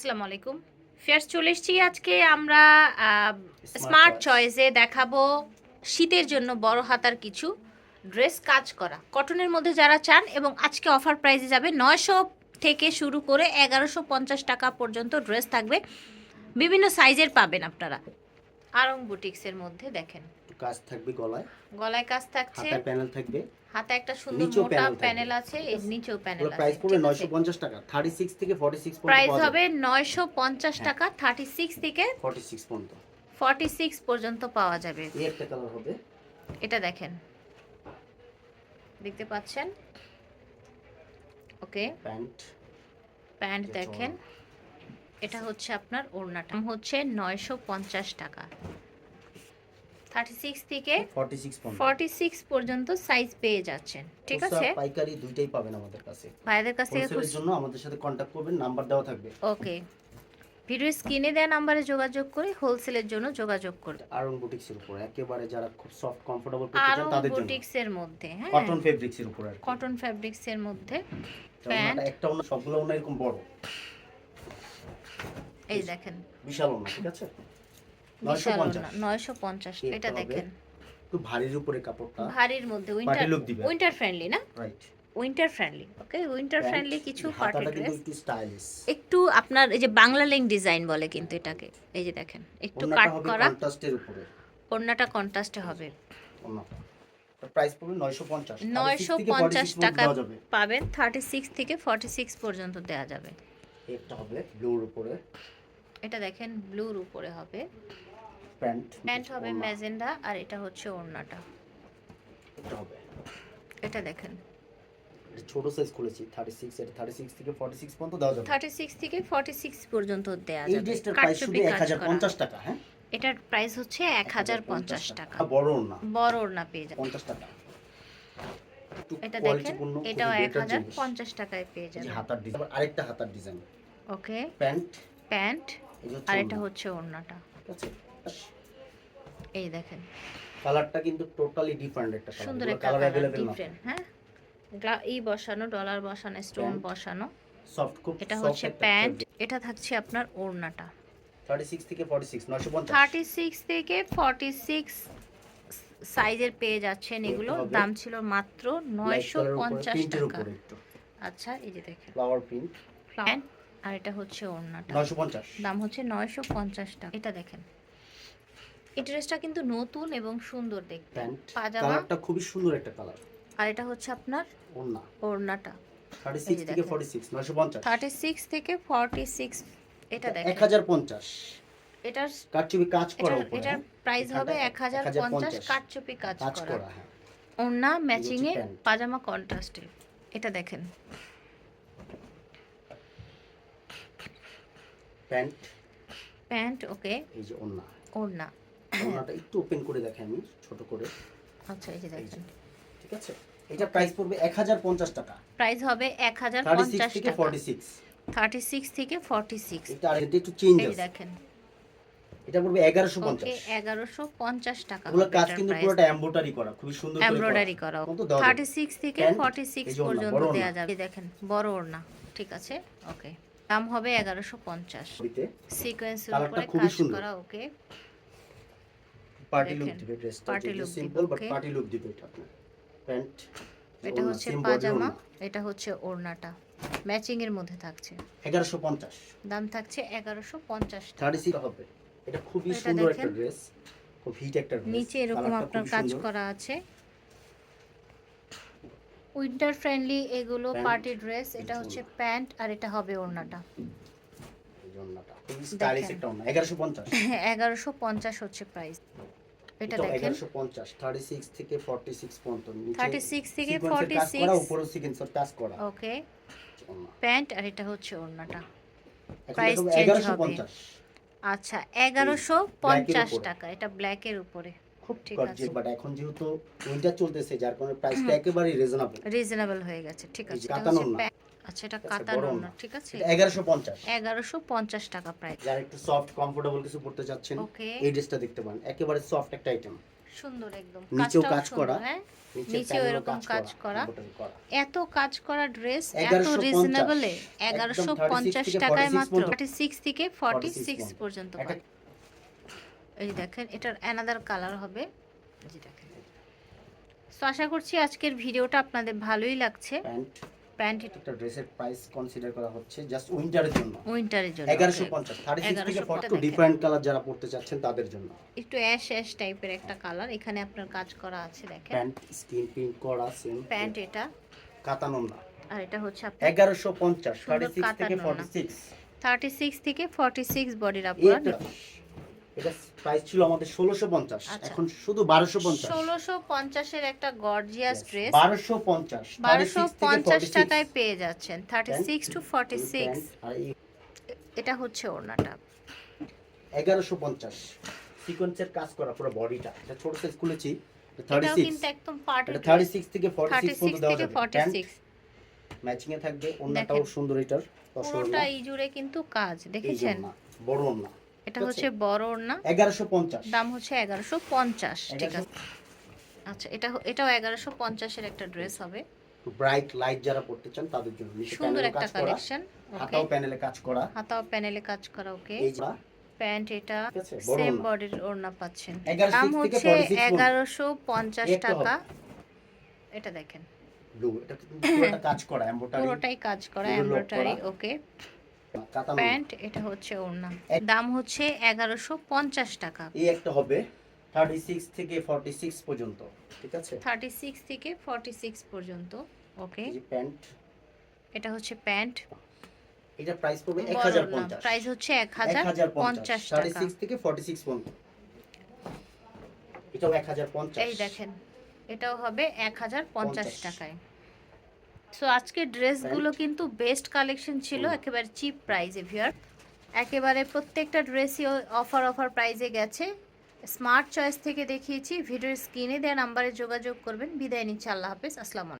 আসসালামু আলাইকুম। ফেয়ার চলে এসেছি আজকে আমরা স্মার্ট চয়েসে দেখাবো শীতের জন্য বড় হাতার কিছু ড্রেস কাজ করা। কটনের মধ্যে যারা চান এবং আজকে অফার প্রাইসে যাবে নয়শো থেকে শুরু করে এগারোশো পঞ্চাশ টাকা পর্যন্ত ড্রেস থাকবে। বিভিন্ন সাইজের পাবেন আপনারা। আরং বুটিক্সের মধ্যে দেখেন। কাজ থাকবে গলায়। গলায় কাজ থাকছে। হাতায় প্যানেল থাকবে। হাতে একটা সুন্দর মোটা প্যানেল আছে এই নিচেও প্যানেল আছে। প্রাইস পড়বে 950 টাকা। 36 থেকে 46 পর্যন্ত প্রাইস হবে নয়শো পঞ্চাশ হ্যাঁ। টাকা থার্টি সিক্স থেকে 46 পর্যন্ত। ফর্টি সিক্স পর্যন্ত পাওয়া যাবে। এই একটা কালার হবে। এটা দেখেন। দেখতে পাচ্ছেন? ওকে প্যান্ট প্যান্ট দেখেন। এটা হচ্ছে আপনার ওড়নাটা। হচ্ছে নয়শো পঞ্চাশ টাকা। থার্টি সিক্স থেকে 46 পর্যন্ত। ফর্টি সিক্স পর্যন্ত সাইজ পেয়ে যাচ্ছেন ঠিক আছে? পাইকারি দুইটাই পাবেন আমাদের কাছে। ভাইদের কাছ থেকে জন্য আমাদের সাথে কন্টাক্ট করবেন নাম্বার দেওয়া থাকবে। ওকে ভিডিও স্ক্রিনে দেওয়া নাম্বারে যোগাযোগ করে হোলসেলের জন্য যোগাযোগ করুন। আরং বুটিক্সের উপর একেবারে যারা খুব সফট কমফোর্টেবল করতে চান তাদের জন্য। বুটিক্সের মধ্যে হ্যাঁ। কটন ফেব্রিক্সের উপর আর। কটন ফ্যাব্রিক্সের মধ্যে প্যান্ট। একটা অন্য সবগুলো অন্য এরকম বড়। এই দেখেন। বিশাল অন্য ঠিক আছে? বিশাল 950 নয়শো পঞ্চাশ। এটা দেখেন। একটু ভারীর উপরে কাপড়টা। ভারীর মধ্যে উইন্টার উইন্টার ফ্রেন্ডলি না? Right winter friendly okay winter friendly কিছু পার্টি ড্রেস একটু আপনার এই যে বাংলা লেং ডিজাইন বলে কিন্তু এটাকে এই যে দেখেন একটু কাট করা। কন্ট্রাস্টের উপরে। ওড়নাটা কন্ট্রাস্টে হবে। প্রাইস পড়বে 950 নয়শো পঞ্চাশ টাকা পাবেন থার্টি সিক্স থেকে ফর্টি সিক্স পর্যন্ত দেওয়া যাবে। হবে ব্লুর উপরে। এটা দেখেন ব্লুর উপরে হবে। প্যান্ট প্যান্ট হবে ম্যাজেন্ডা আর এটা হচ্ছে ওড়নাটা। এটা হবে। এটা দেখেন। এটা ছোট সাইজ খুলেছি 36 এটা 36 থেকে 46 পর্যন্ত দেওয়া যাবে। থার্টি সিক্স থেকে ফর্টি সিক্স পর্যন্ত দেওয়া যাবে। এই ড্রেসটার প্রাইস শুধু কাটচুপি কাজ করা। 1050 টাকা হ্যাঁ? এটার প্রাইস হচ্ছে এক হাজার পঞ্চাশ টাকা। বড় না বড় ওড়না পেয়ে যাবে। 50 টাকা। এটা দেখেন এটাও এক better হাজার জিনিস। পঞ্চাশ টাকায় পেয়ে এই হাতার ডিজাইন আরেকটা হাতার ডিজাইন ওকে প্যান্ট। প্যান্ট আর এটা হচ্ছে ওড়নাটা। ঠিক আছে? এই দেখেন। কালারটা কিন্তু টোটালি ডিফারেন্ট একটা কালার। সুন্দর একটা কালার ডিফারেন্ট হ্যাঁ? এই বসানো ডলার বসানো স্টোন বসানো। সফট খুব এটা হচ্ছে প্যান্ট এটা থাকছে আপনার ওড়নাটা। 36 থেকে 46 950 36 থেকে 46 সাইজের পেয়ে যাচ্ছেন এগুলো। দাম ছিল মাত্র 950 টাকা। আচ্ছা এই যে দেখেন। ফ্লাওয়ার প্রিন্ট প্যান্ট আর এটা হচ্ছে ওড়নাটা। 950 দাম হচ্ছে 950 টাকা। এটা দেখেন। এই ড্রেসটা কিন্তু নতুন এবং সুন্দর দেখতে। পাজামা। কালারটা খুবই সুন্দর একটা কালার। আর এটা হচ্ছে আপনার ওন্না ওড়নাটা। 36 থেকে 46 950 থার্টি সিক্স থেকে ফর্টি সিক্স এটা দেখেন। 1050 এটার কাটচুপি কাজ করা উপরে এটার হ্যাঁ? প্রাইস হবে হাজার পঞ্চাশ 1050 কাটচুপি কাজ করা হ্যাঁ। ওড়না ম্যাচিং এ। পাজামা কন্ট্রাস্টে এটা দেখেন। প্যান্ট প্যান্ট ওকে এই যে ওন্না ওড়না। ওন্নাটা একটু ওপেন করে দেখাই আমি ছোট করে। আচ্ছা এই যে দেখেন। ঠিক আছে? এটা প্রাইস পড়বে 1050 টাকা। প্রাইস হবে এক হাজার 36 পঞ্চাশ থেকে টাকা। 46 থার্টি সিক্স থেকে ফর্টি সিক্স এটা আর একটু চেঞ্জ এই আছে দেখেন। এটা পড়বে 1150 ওকে 1150 টাকা এগুলো কাজ কিন্তু পুরোটা এমব্রয়ডারি করা খুবই সুন্দর করে এমব্রয়ডারি করা। কত দেওয়া যাবে? থার্টি সিক্স থেকে Pant, ফর্টি সিক্স এই যে ওড়না, পর্যন্ত বড় ওড়না। দেওয়া যাবে দেখেন বড় ওড়না। ঠিক আছে? ওকে দাম হবে এগারোশো পঞ্চাশ। দিতে সিকোয়েন্সের উপরে কাজ করা ওকে পার্টি লুক দিবে ড্রেসটা যেটা সিম্পল বাট পার্টি লুক দিবে এটা আপনার। প্যান্ট এটা হচ্ছে পাজামা এটা হচ্ছে ওড়নাটা। ম্যাচিং এর মধ্যে থাকছে। 1150 দাম থাকছে এগারোশো পঞ্চাশ 36 হবে। এটা খুবই সুন্দর একটা ড্রেস খুব হিট একটা ড্রেস নিচে এরকম আপনার কাজ করা আছে। উইন্টার ফ্রেন্ডলি এগুলো পার্টি ড্রেস এটা হচ্ছে প্যান্ট আর এটা হবে ওড়নাটা। জন্যটা খুবই স্টাইলিশ দেখেন। একটা ওনা 1150 এগারোশো পঞ্চাশ হচ্ছে প্রাইস এটা দেখেন। 1150 36 থেকে 46 পর্যন্ত 36 থেকে sequence এর কাজ করা উপরে সিকোয়েন্সের কাজ করা। ওকে প্যান্ট আর এটা হচ্ছে ওড়নাটা। হবে। হবে। 1150 আচ্ছা এগারোশো পঞ্চাশ টাকা। এটা উপরে। খুব ঠিক আছে। বাট এখন যেহেতু উইন্টার চলতেছে যার কারণে প্রাইসটা রিজনেবল রিজনেবল হয়ে গেছে। ঠিক আছে আচ্ছা এটা কাতান ওড়না। ঠিক আছে? এটা 1150 এগারোশো পঞ্চাশ টাকা প্রাইস যারা একটু সফট কমফোর্টেবল কিছু পড়তে চাচ্ছেন এই ড্রেসটা দেখতে পারেন। একেবারে সফট একটা আইটেম সুন্দর একদম। নিচেও কাজ করা। হ্যাঁ? নিচেও এরকম কাজ করা। এত কাজ করা ড্রেস এত 1150 রিজনেবলে একদম এগারোশো 36 পঞ্চাশ থেকে টাকায় মাত্র পর্যন্ত। থার্টি সিক্স থেকে ফর্টি 46 সিক্স পর্যন্ত। এই দেখেন এটার অ্যানাদার কালার হবে। দেখেন। তো আশা করছি আজকের ভিডিওটা আপনাদের ভালোই লাগছে। প্যান্ট একটা ড্রেসের প্রাইস কনসিডার করা হচ্ছে জাস্ট উইন্টারের জন্য। উইন্টারের জন্য এগারোশো okay। পঞ্চাশ থার্টি সিক্স থেকে 1150 ফর্টি ডিফারেন্ট কালার যারা পড়তে চাচ্ছেন তাদের জন্য। একটু অ্যাশ অ্যাশ টাইপের একটা কালার এখানে আপনার কাজ করা আছে দেখেন। প্যান্ট স্কিন প্রিন্ট করা সেম প্যান্ট এটা। কাতানোর না আর এটা হচ্ছে আপনার এগারোশো পঞ্চাশ সুন্দর থার্টি সিক্স থেকে কাতানো ফর্টি না। সিক্স থার্টি সিক্স থেকে ফর্টি সিক্স বডির এই আপনার এটা প্রাইস ছিল আমাদের ষোলোশো পঞ্চাশ আচ্ছা। এখন শুধু বারোশো পঞ্চাশ। ষোলোশো পঞ্চাশের একটা গর্জিয়াস ড্রেস বারোশো পঞ্চাশ বারোশো পঞ্চাশ টাকায় পেয়ে যাচ্ছেন thirty six to forty six আর এই এটা হচ্ছে ওড়নাটা। এগারোশো পঞ্চাশ। সিকোয়েন্সের কাজ করা পুরো বডিটা এটা ছোট সাইজ খুলেছি থার্টি এটাও সিক্স কিন্তু একদম পার্টি এটা থার্টি সিক্স থেকে ফর্টি থার্টি সিক্স সিক্স পর্যন্ত দেওয়া যাবে ম্যাচিং এ থাকবে সুন্দর এটার। পুরোটা এই জুড়ে কিন্তু কাজ দেখেছেন? বড় না এটা হচ্ছে বড় ওড়না। এগারোশো পঞ্চাশ। দাম হচ্ছে এগারোশো পঞ্চাশ ঠিক আছে। আচ্ছা এটা এটাও এগারোশো পঞ্চাশের একটা ড্রেস হবে। ব্রাইট লাইট যারা পড়তে চান তাদের জন্য। সুন্দর একটা কালেকশন হাতাও প্যানেলে কাজ করা। হাতাও প্যানেলে কাজ করা ওকে প্যান্ট এটা সেম বডির ওড়না। পাচ্ছেন। দাম হচ্ছে 46 এগারোশো পঞ্চাশ টাকা। এটা দেখেন। ব্লু এটা পুরোটা কাজ করা এমব্রয়ডারি পুরোটাই কাজ করা এমব্রয়ডারি ওকে প্যান্ট এটা হচ্ছে ওড়না। দাম হচ্ছে এগারোশো পঞ্চাশ টাকা। এই একটা হবে থার্টি সিক্স থেকে ফর্টি সিক্স পর্যন্ত ঠিক আছে? থার্টি সিক্স থেকে ফর্টি সিক্স পর্যন্ত ওকে এই প্যান্ট। এটা হচ্ছে প্যান্ট। এটা প্রাইস পড়বে এক হাজার পঞ্চাশ। প্রাইস হচ্ছে এক এক হাজার হাজার পঞ্চাশ পঞ্চাশ থার্টি টাকা সিক্স থেকে ফর্টি সিক্স পর্যন্ত। এটাও এক হাজার পঞ্চাশ। এই দেখেন এটাও হবে এক হাজার পঞ্চাশ। টাকায়। সো আজকে ড্রেসগুলো কিন্তু বেস্ট কালেকশন ছিল একেবারে চিপ প্রাইজে ভিয়ার একেবারে প্রত্যেকটা ড্রেসই অফার অফার প্রাইজে গেছে। স্মার্ট চয়েস থেকে দেখিয়েছি। ভিডিওর স্ক্রিনে দেওয়া নাম্বারে যোগাযোগ করবেন। বিদায় নিচ্ছে। আল্লাহ হাফিজ। আসসালামু